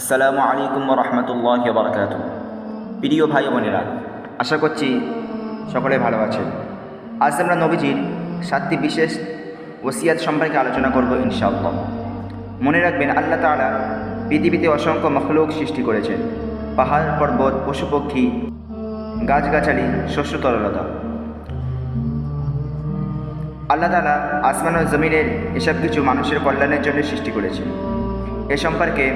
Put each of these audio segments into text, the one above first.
আসসালামু আলাইকুম রহমতুল্লাহ বরকাত প্রিয় ভাই বোনেরা, আশা করছি সকলে ভালো আছেন। আজ আমরা নবীজির সাতটি বিশেষ ওসিয়াত সম্পর্কে আলোচনা করব ইনশাআল্লাহ। মনে রাখবেন, আল্লাহ তাআলা পৃথিবীতে অসংখ্য মখলুক সৃষ্টি করেছেন। পাহাড়, পর্বত, পশু পক্ষী, গাছগাছালি, শস্য তরলতা। আল্লাহ তালা আসমান ও জমিনের এসব কিছু মানুষের কল্যাণের জন্য সৃষ্টি করেছে এ সম্পর্কে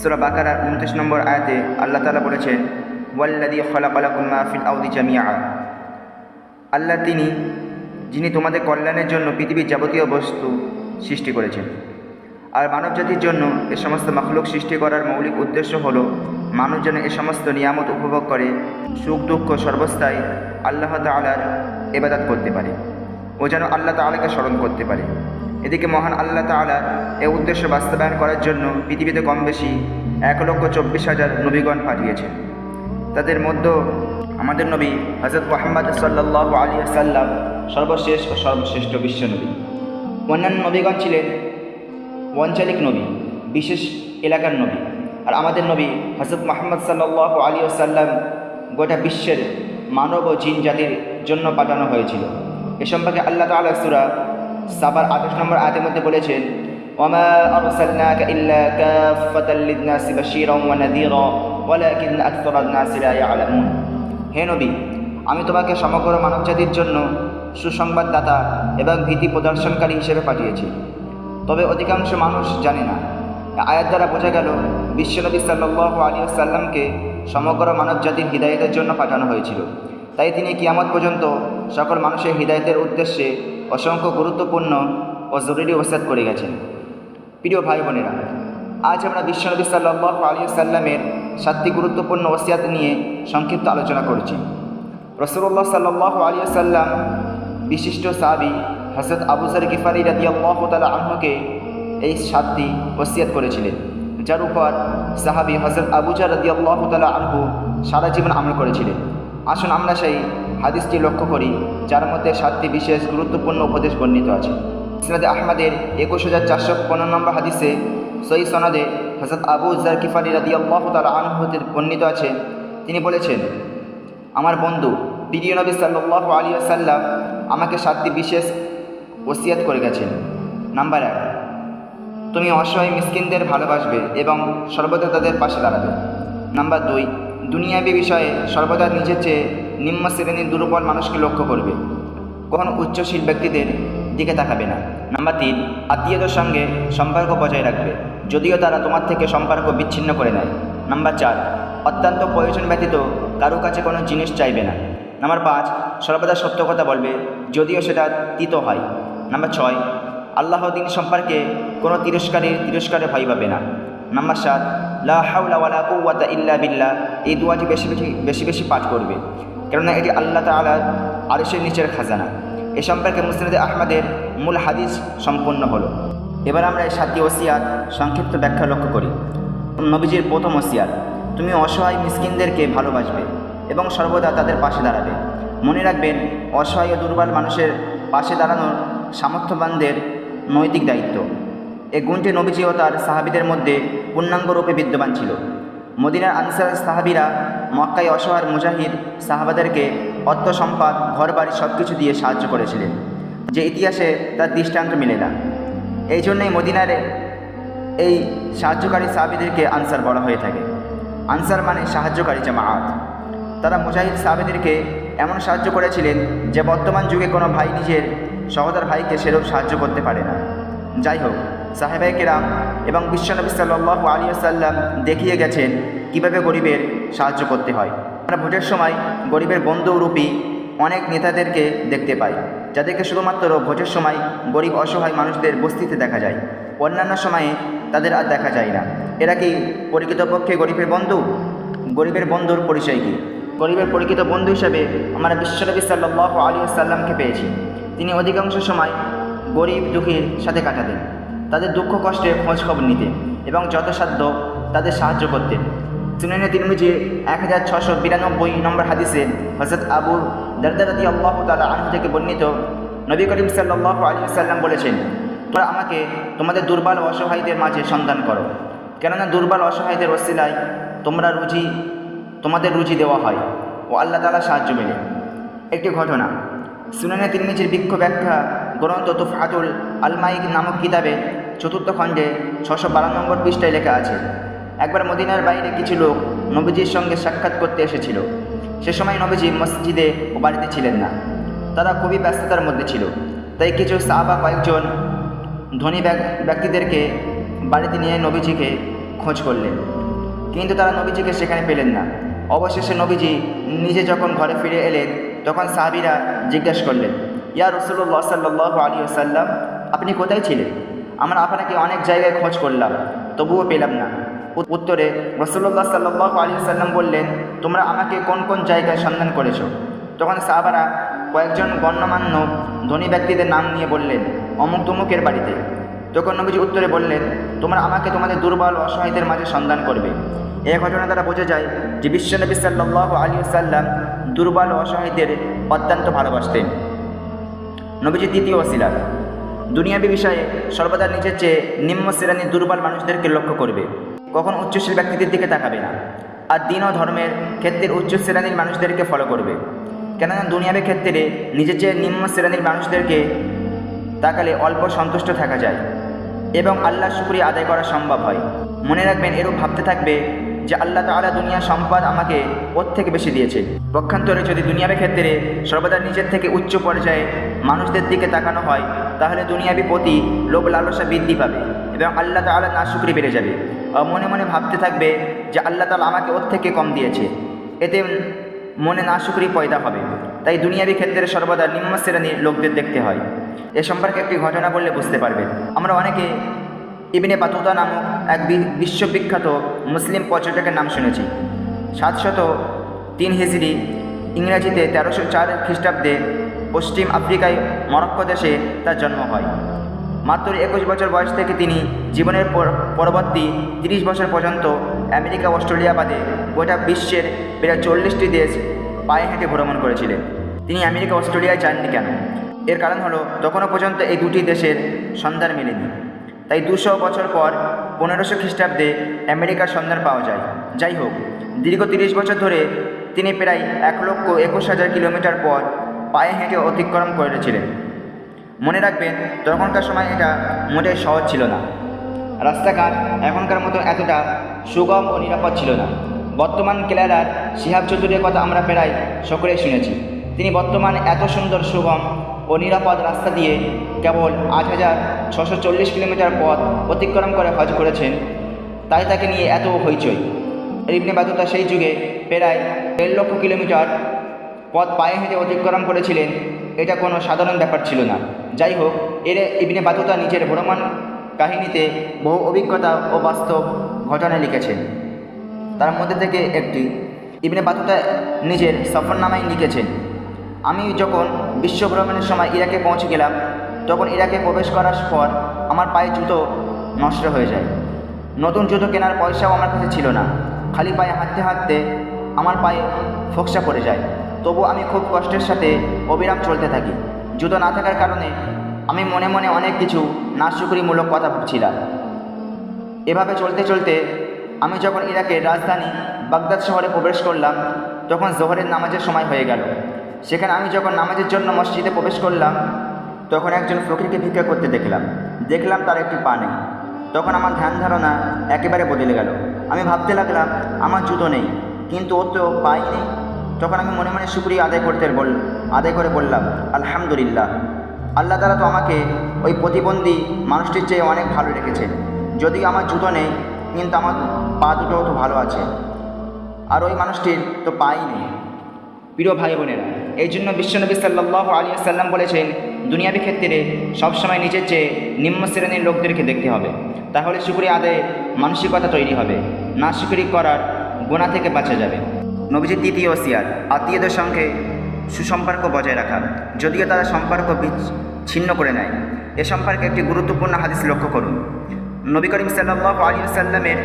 সুরা বাকারা উনত্রিশ নম্বর আয়াতে আল্লাহ তালা বলেছেন ওয়াল্লাদি খলাকালাকুম্মা ফিল আউদি জামিয়া আল্লাহ তিনি, যিনি তোমাদের কল্যাণের জন্য পৃথিবীর যাবতীয় বস্তু সৃষ্টি করেছেন। আর মানবজাতির জন্য এ সমস্ত মখলুক সৃষ্টি করার মৌলিক উদ্দেশ্য হল, মানুষ যেন এ সমস্ত নিয়ামত উপভোগ করে, সুখ দুঃখ সর্বস্থায় আল্লাহ তালার এবাদাত করতে পারে। ও যেন আল্লাহ তালাকে স্মরণ করতে পারে। এদিকে মহান আল্লাহ তালা এ উদ্দেশ্য বাস্তবায়ন করার জন্য পৃথিবীতে কম বেশি এক লক্ষ চব্বিশ হাজার নবীগণ পাঠিয়েছেন। তাদের মধ্যে আমাদের নবী হজরত মোহাম্মদ সাল্লাহ আলী সাল্লাম সর্বশেষ ও সর্বশ্রেষ্ঠ বিশ্ব নবী। অন্যান্য নবীগণ ছিলেন অঞ্চলিক নবী, বিশেষ এলাকার নবী। আর আমাদের নবী হজরত মোহাম্মদ সাল্লাহ আলী সাল্লাম গোটা বিশ্বের মানব ও জিন জাতির জন্য পাঠানো হয়েছিল। এ সম্পর্কে আল্লাহ তালা সুরা সাবার আঠাশ নম্বর আয়াতের মধ্যে বলেছেন ওমা أرسلناك إلا كافة للناس بشيرا ونذيرا ولكن أكثر الناس لا يعلمون হে নবী আমি তোমাকে সমগ্র মানবজাতির জন্য সুসংবাদদাতা এবং ভীতি প্রদর্শনকারী হিসেবে পাঠিয়েছি তবে অধিকাংশ মানুষ জানে না আয়াত দ্বারা বোঝা গেল বিশ্বনবী সাল্লাহ আলী সাল্লামকে সমগ্র মানবজাতির হৃদায়তের জন্য পাঠানো হয়েছিল তাই তিনি কিয়ামত পর্যন্ত সকল মানুষের হৃদায়তের উদ্দেশ্যে অসংখ্য গুরুত্বপূর্ণ ও জরুরি ওসাদ করে গেছেন। প্রিয় ভাই বোনেরা, আজ আমরা বিশ্বনবী সাল্লাহ আলী সাল্লামের সাতটি গুরুত্বপূর্ণ ওসিয়াত নিয়ে সংক্ষিপ্ত আলোচনা করছি। রসুল্লাহ সাল্লাহ আলী সাল্লাম বিশিষ্ট সাহাবি হজরত আবুজার গিফারি রাদি আল্লাহ তালা আহ্মকে এই সাতটি ওসিয়াত করেছিলেন, যার উপর সাহাবি হজরত আবুজার আল্লাহ তালা আনহু সারা জীবন আমল করেছিলেন। আসুন আমরা সেই হাদিসটি লক্ষ্য করি, যার মধ্যে সাতটি বিশেষ গুরুত্বপূর্ণ উপদেশ বর্ণিত আছে। সিনাদে আহমদের একুশ হাজার চারশো পনেরো নম্বর হাদিসে সই সনদে হজরত আবু জার কিফারি রাদি আল্লাহ তালা বর্ণিত আছে। তিনি বলেছেন, আমার বন্ধু, প্রিয় নবী সাল্লাহ আলী সাল্লাম আমাকে সাতটি বিশেষ ওসিয়াত করে গেছেন। নাম্বার এক, তুমি অসহায় মিসকিনদের ভালোবাসবে এবং সর্বদা তাদের পাশে দাঁড়াবে। নাম্বার দুই দুনিয়াবী বিষয়ে সর্বদা নিজের চেয়ে নিম্ন শ্রেণির দুর্বল মানুষকে লক্ষ্য করবে। কখনো উচ্চশীল ব্যক্তিদের দিকে তাকাবে না। নাম্বার তিন, আত্মীয়দের সঙ্গে সম্পর্ক বজায় রাখবে, যদিও তারা তোমার থেকে সম্পর্ক বিচ্ছিন্ন করে নেয়। নাম্বার চার, অত্যন্ত প্রয়োজন ব্যতীত কারও কাছে কোনো জিনিস চাইবে না। নাম্বার পাঁচ, সর্বদা সত্য কথা বলবে, যদিও সেটা তিত হয়। নাম্বার ছয়, আল্লাহ দিন সম্পর্কে কোনো তিরস্কারের তিরস্কারে ভয় পাবে না। নাম্বার সাত, লা হাউলা ওয়ালা ইল্লা বিল্লাহ। এই দুয়াটি বেশি বেশি বেশি বেশি পাঠ করবে। কেননা এটি আল্লাহ তাআলার আরিশের নিচের খাজানা। এ সম্পর্কে মুসলিদ আহমদের মূল হাদিস সম্পন্ন হলো। এবার আমরা এই সাতটি ওসিয়াত সংক্ষিপ্ত ব্যাখ্যা লক্ষ্য করি। নবীজির প্রথম ওসিয়াত তুমি অসহায় মিসকিনদেরকে ভালোবাসবে এবং সর্বদা তাদের পাশে দাঁড়াবে। মনে রাখবেন, অসহায় ও দুর্বল মানুষের পাশে দাঁড়ানোর সামর্থ্যবানদের নৈতিক দায়িত্ব। এ গুণটি নবীজি ও তার সাহাবিদের মধ্যে পূর্ণাঙ্গ রূপে বিদ্যমান ছিল। মদিনার আনসার সাহাবিরা মক্কায় অসহায় মুজাহিদ সাহাবাদেরকে অর্থ, সম্পদ ঘর বাড়ি সব কিছু দিয়ে সাহায্য করেছিলেন, যে ইতিহাসে তার দৃষ্টান্ত মিলে না। এই জন্যই মদিনার এই সাহায্যকারী সাহাবিদেরকে আনসার বলা হয়ে থাকে। আনসার মানে সাহায্যকারী জামাআত তারা মুজাহিদ সাহাবিদেরকে এমন সাহায্য করেছিলেন যে বর্তমান যুগে কোনো ভাই নিজের সহদার ভাইকে সেরূপ সাহায্য করতে পারে না। যাই হোক সাহেবাই কেরাম এবং বিশ্বনবী সাল্লাহ আলী সাল্লাম দেখিয়ে গেছেন কীভাবে গরিবের সাহায্য করতে হয়। আমরা ভোটের সময় গরিবের বন্ধুরূপী অনেক নেতাদেরকে দেখতে পাই, যাদেরকে শুধুমাত্র ভোটের সময় গরিব অসহায় মানুষদের বস্তিতে দেখা যায়। অন্যান্য সময়ে তাদের আর দেখা যায় না। এরা কি প্রকৃতপক্ষে গরিবের বন্ধু? গরিবের বন্ধুর পরিচয় কী? গরিবের পরিচিত বন্ধু হিসেবে আমরা বিশ্বনবী সাল্লাহ আলী সাল্লামকে পেয়েছি। তিনি অধিকাংশ সময় গরিব দুঃখীর সাথে কাটাতেন। তাদের দুঃখ কষ্টে খোঁজ খবর নিতেন এবং যথাসাধ্য তাদের সাহায্য করতেন সুনানি তিরমিজি এক হাজার ছশো বিরানব্বই নম্বর হাদিসে হজরত আবু দারদারাদি আল্লাহ তালা আনহু থেকে বর্ণিত নবী করিম সাল্লাহ আলী সাল্লাম বলেছেন, তোমরা আমাকে তোমাদের দুর্বল অসহায়ীদের মাঝে সন্ধান করো। কেননা দুর্বল অসহায়দের ওসিলায় তোমরা রুজি, তোমাদের রুজি দেওয়া হয় ও আল্লাহ তালা সাহায্য মেলে। একটি ঘটনা। সুনানে তিরমিজির বিক্ষ ব্যাখ্যা গ্রন্থ তুফাতুল আলমাইক নামক কিতাবে চতুর্থ খণ্ডে ছশো বারো নম্বর পৃষ্ঠায় লেখা আছে, একবার মদিনার বাইরে কিছু লোক নবীজির সঙ্গে সাক্ষাৎ করতে এসেছিল। সে সময় নবীজি মসজিদে ও বাড়িতে ছিলেন না। তারা খুবই ব্যস্ততার মধ্যে ছিল। তাই কিছু সাহাবা কয়েকজন ধনী ব্যক- ব্যক্তিদেরকে বাড়িতে নিয়ে নবীজিকে খোঁজ করলেন। কিন্তু তারা নবীজিকে সেখানে পেলেন না। অবশেষে নবীজি নিজে যখন ঘরে ফিরে এলেন, তখন সাহাবিরা জিজ্ঞাসা করলেন ইয়া রসুল্লাহ সাল্লাহ আলী আসাল্লাম আপনি কোথায় ছিলেন? আমরা আপনাকে অনেক জায়গায় খোঁজ করলাম, তবুও পেলাম না। উত- উত্তরে রসুল্লাহ সাল্লাহ আলী সাল্লাম বললেন, তোমরা আমাকে কোন কোন জায়গায় সন্ধান করেছ? তখন সাহাবারা কয়েকজন গণ্যমান্য ধনী ব্যক্তিদের নাম নিয়ে বললেন, অমুক তমুকের বাড়িতে। তখন নবীজি উত্তরে বললেন, তোমরা আমাকে তোমাদের দুর্বল অসহায়দের মাঝে সন্ধান করবে। এই ঘটনা দ্বারা বোঝা যায় যে বিশ্বনবী সাল্লাহ আলী সাল্লাম দুর্বল অসহায়দের অত্যন্ত ভালোবাসতেন। নবীজি দ্বিতীয় ওসিলা দুনিয়াবী বিষয়ে সর্বদা নিজের চেয়ে নিম্ন শ্রেণির দুর্বল মানুষদেরকে লক্ষ্য করবে। কখন উচ্চশীল ব্যক্তিদের দিকে তাকাবে না। আর দিন ও ধর্মের ক্ষেত্রে উচ্চ শ্রেণির মানুষদেরকে ফলো করবে। কেননা দুনিয়াবী ক্ষেত্রে নিজের চেয়ে নিম্ন শ্রেণির মানুষদেরকে তাকালে অল্প সন্তুষ্ট থাকা যায়। এবং আল্লাহ শুক্রিয়া আদায় করা সম্ভব হয়। মনে রাখবেন, এরূপ ভাবতে থাকবে যে আল্লাহ তাআলা দুনিয়া সম্পদ আমাকে ওর থেকে বেশি দিয়েছে। পক্ষান্তরে যদি দুনিয়াবী ক্ষেত্রে সর্বদা নিজের থেকে উচ্চ পর্যায়ে মানুষদের দিকে তাকানো হয়, তাহলে দুনিয়াবী প্রতি লোভ লালসা বৃদ্ধি পাবে এবং আল্লাহ তাআলা না শুক্রি বেড়ে যাবে। মনে মনে ভাবতে থাকবে যে আল্লাহ তাআলা আমাকে ওর থেকে কম দিয়েছে। এতে মনে না শুক্রি পয়দা হবে। তাই দুনিয়াবি ক্ষেত্রে সর্বদা নিম্ন শ্রেণির লোকদের দেখতে হয়। এ সম্পর্কে একটি ঘটনা বললে বুঝতে পারবে। আমরা অনেকে ইবনে বাতুতা নামক এক বিশ্ববিখ্যাত মুসলিম পর্যটকের নাম শুনেছি। সাতশত তিন হিজড়ি ইংরাজিতে তেরোশো চার খ্রিস্টাব্দে পশ্চিম আফ্রিকায় মরক্কো দেশে তার জন্ম হয়। মাত্র একুশ বছর বয়স থেকে তিনি জীবনের পর- পরবর্তী তিরিশ বছর পর্যন্ত আমেরিকা অস্ট্রেলিয়া বাদে গোটা বিশ্বের প্রায় চল্লিশটি দেশ পায়ে হেঁটে ভ্রমণ করেছিলেন। তিনি আমেরিকা অস্ট্রেলিয়ায় যাননি কেন? এর কারণ হলো, তখনও পর্যন্ত এই দুটি দেশের সন্ধান মেলেনি। তাই দুশো বছর পর পনেরোশো খ্রিস্টাব্দে আমেরিকার সন্ধান পাওয়া যায়। যাই হোক, দীর্ঘ তিরিশ বছর ধরে তিনি প্রায় এক লক্ষ একুশ হাজার কিলোমিটার পর পায়ে হেঁটে অতিক্রম করেছিলেন। মনে রাখবেন, তখনকার সময় এটা মোটেই সহজ ছিল না। রাস্তাঘাট এখনকার মতো এতটা সুগম ও নিরাপদ ছিল না। বর্তমান কেলারার শিহাব চৌধুরীর কথা আমরা প্রায় সকলেই শুনেছি। তিনি বর্তমান এত সুন্দর, সুগম ও নিরাপদ রাস্তা দিয়ে কেবল আট হাজার ছশো চল্লিশ কিলোমিটার পথ অতিক্রম করে হজ করেছেন, তাই তাকে নিয়ে এত হইচই। ইবনে বাতুতা সেই যুগে প্রায় দেড় লক্ষ কিলোমিটার পথ পায়ে হেঁটে অতিক্রম করেছিলেন, এটা কোনো সাধারণ ব্যাপার ছিল না। যাই হোক এর ইবনে বাতুতা নিজের ভ্রমণ কাহিনীতে বহু অভিজ্ঞতা ও বাস্তব ঘটনা লিখেছেন। তার মধ্যে থেকে একটি, ইবনে বাতুতা নিজের সফরনামায় লিখেছেন, আমি যখন বিশ্ব ভ্রমণের সময় ইরাকে পৌঁছে গেলাম, তখন ইরাকে প্রবেশ করার পর আমার পায়ে জুতো নষ্ট হয়ে যায়। নতুন জুতো কেনার পয়সাও আমার কাছে ছিল না। খালি পায়ে হাঁটতে হাঁটতে আমার পায়ে ফোকসা পড়ে যায়। তবু আমি খুব কষ্টের সাথে অবিরাম চলতে থাকি। জুতো না থাকার কারণে আমি মনে মনে অনেক কিছু নাশুকরিমূলক কথা ভাবছিলাম। এভাবে চলতে চলতে আমি যখন ইরাকের রাজধানী বাগদাদ শহরে প্রবেশ করলাম, তখন জোহরের নামাজের সময় হয়ে গেল। সেখানে আমি যখন নামাজের জন্য মসজিদে প্রবেশ করলাম, তখন একজন ফকিরকে ভিক্ষা করতে দেখলাম। দেখলাম তার একটি পা নেই। তখন আমার ধ্যান ধারণা একেবারে বদলে গেল। আমি ভাবতে লাগলাম, আমার জুতো নেই, কিন্তু ওর তো পাই নেই। তখন আমি মনে মনে শুক্রিয়া আদায় করতে বল আদায় করে বললাম, আলহামদুলিল্লাহ। আল্লাহ তালা তো আমাকে ওই প্রতিবন্ধী মানুষটির চেয়ে অনেক ভালো রেখেছে যদিও আমার জুতো নেই, কিন্তু আমার পা দুটোও তো ভালো আছে। আর ওই মানুষটির তো পাই নেই। প্রিয় ভাই বোনেরা, এই জন্য বিশ্বনবী সাল্লাহ আলী সাল্লাম বলেছেন, দুনিয়াবী ক্ষেত্রে সবসময় নিজের চেয়ে নিম্ন শ্রেণির লোকদেরকে দেখতে হবে। তাহলে শুক্রিয়া আদায়ে মানসিকতা তৈরি হবে। না শুক্রি করার গোনা থেকে বাঁচা যাবে। নবীজির দ্বিতীয় ওসিয়ার আত্মীয়দের সঙ্গে সুসম্পর্ক বজায় রাখা, যদিও তারা সম্পর্ক ছিন্ন করে নেয়। এ সম্পর্কে একটি গুরুত্বপূর্ণ হাদিস লক্ষ্য করুন। নবী করিম সাল্লাহ আলী সাল্লামের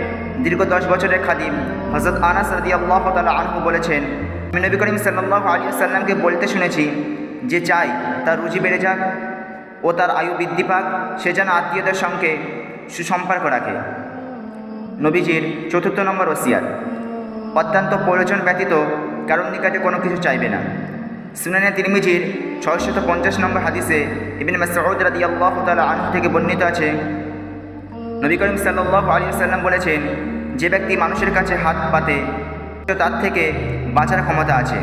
দীর্ঘ দশ বছরের খাদিম হজরত আনাস রদি আল্লাহ তালা আনহু বলেছেন, আমি নবী করিম সাল্লাহ আলী সাল্লামকে বলতে শুনেছি যে চাই তার রুজি বেড়ে যাক ও তার আয়ু বৃদ্ধি পাক, সে যেন আত্মীয়দের সঙ্গে সুসম্পর্ক রাখে। নবীজির চতুর্থ নম্বর ওসিয়াত অত্যন্ত প্রয়োজন ব্যতীত কারণ নিকাটে কোনো কিছু চাইবে না। সুনানে তিরমিজির ছয়শত পঞ্চাশ নম্বর হাদিসে ইবিন মাসউদ রাদিয়াল্লাহু তাআলা আনহু থেকে বর্ণিত আছে, নবী করিম সাল্লাল্লাহু আলাইহি সাল্লাম বলেছেন, যে ব্যক্তি মানুষের কাছে হাত পাতে তার থেকে বাঁচার ক্ষমতা আছে।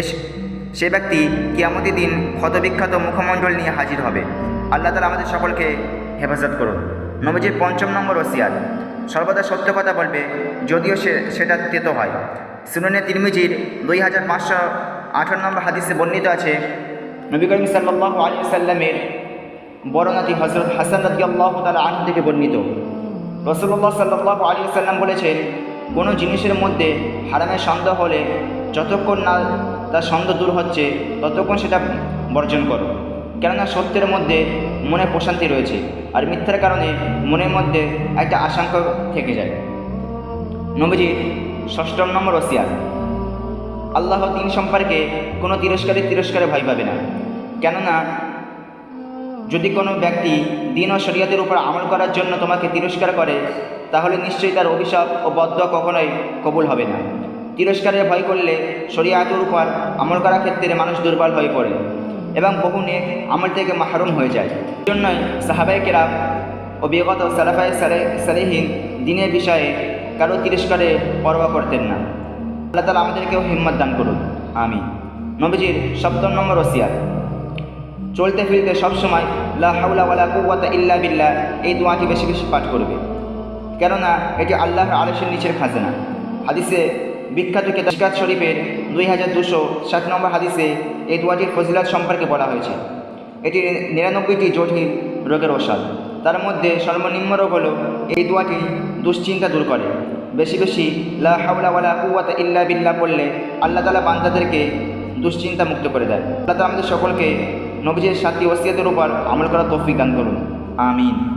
এস, সে ব্যক্তি কিয়ামতি দিন ক্ষতবিখ্যাত মুখমণ্ডল নিয়ে হাজির হবে। আল্লাহ তালা আমাদের সকলকে হেফাজত করুন। নবীজির পঞ্চম নম্বর ওসিয়াত সর্বদা সত্য কথা বলবে, যদিও সে, সেটা তেতো হয়। সুননে তিরমিজির দুই হাজার পাঁচশো আঠারো নম্বর হাদিসে বর্ণিত আছে, নবী করিম সাল্লাল্লাহু আলাইহি সাল্লামের বড় নাতি হজরত হাসান রাজি আল্লাহ তালা আনহু থেকে বর্ণিত। রসুল্লাহ সাল্লাহ আলী সাল্লাম বলেছেন, কোনো জিনিসের মধ্যে হারামের সন্দেহ হলে যতক্ষণ না তার সন্দেহ দূর হচ্ছে, ততক্ষণ সেটা বর্জন করো। কেননা সত্যের মধ্যে মনে প্রশান্তি রয়েছে। আর মিথ্যার কারণে মনের মধ্যে একটা আশঙ্কা থেকে যায়। নবীজি ষষ্ঠম নম্বর ওসিয়ার আল্লাহ দিন সম্পর্কে কোনো তিরস্কারের তিরস্কারে ভয় পাবে না। কেননা, যদি কোনো ব্যক্তি দিন ও শরীয়তের উপর আমল করার জন্য তোমাকে তিরস্কার করে, তাহলে নিশ্চয়ই তার অভিশাপ ও বদ্ধ কখনোই কবুল হবে না। তিরস্কারের ভয় করলে শরীয়তের উপর আমল করার ক্ষেত্রে মানুষ দুর্বল হয়ে পড়ে। এবং বহু নেক আমল থেকে মাহরুম হয়ে যায়। জন্যই সাহাবাই কেরাম ও বিগত সালাফাই সালে, সালেহীন দিনের বিষয়ে কারও তিরস্কারে পরোয়া করতেন না। আল্লাহ তালা আমাদেরকেও হিম্মত দান করুন। আমি নবীজির সপ্তম নম্বর ওসিয়ার চলতে ফিরতে সবসময় লা হাউলা ওয়ালা কুওয়াতা ইল্লা বিল্লাহ এই দোয়াটি বেশি বেশি পাঠ করবে। কেননা এটি আল্লাহর আলসের নিচের খাজানা। হাদিসে বিখ্যাত কেতাসকাত শরীফের দুই হাজার দুশো সাত নম্বর হাদিসে এই দোয়াটির ফজিলাত সম্পর্কে বলা হয়েছে। এটি নিরানব্বইটি জটিল রোগের ওষাদ তার মধ্যে সর্বনিম্ন রোগ হল এই দোয়াটি দুশ্চিন্তা দূর করে। বেশি বেশি লা হাওলা ওয়ালা ইল্লা বিল্লা পড়লে আল্লাহ তালা বান্দাদেরকে দুশ্চিন্তা মুক্ত করে দেয়। আল্লাহ তালা আমাদের সকলকে নবীজের সাতটি ওসিয়াতের উপর আমল করা তৌফিক দান করুন। আমিন।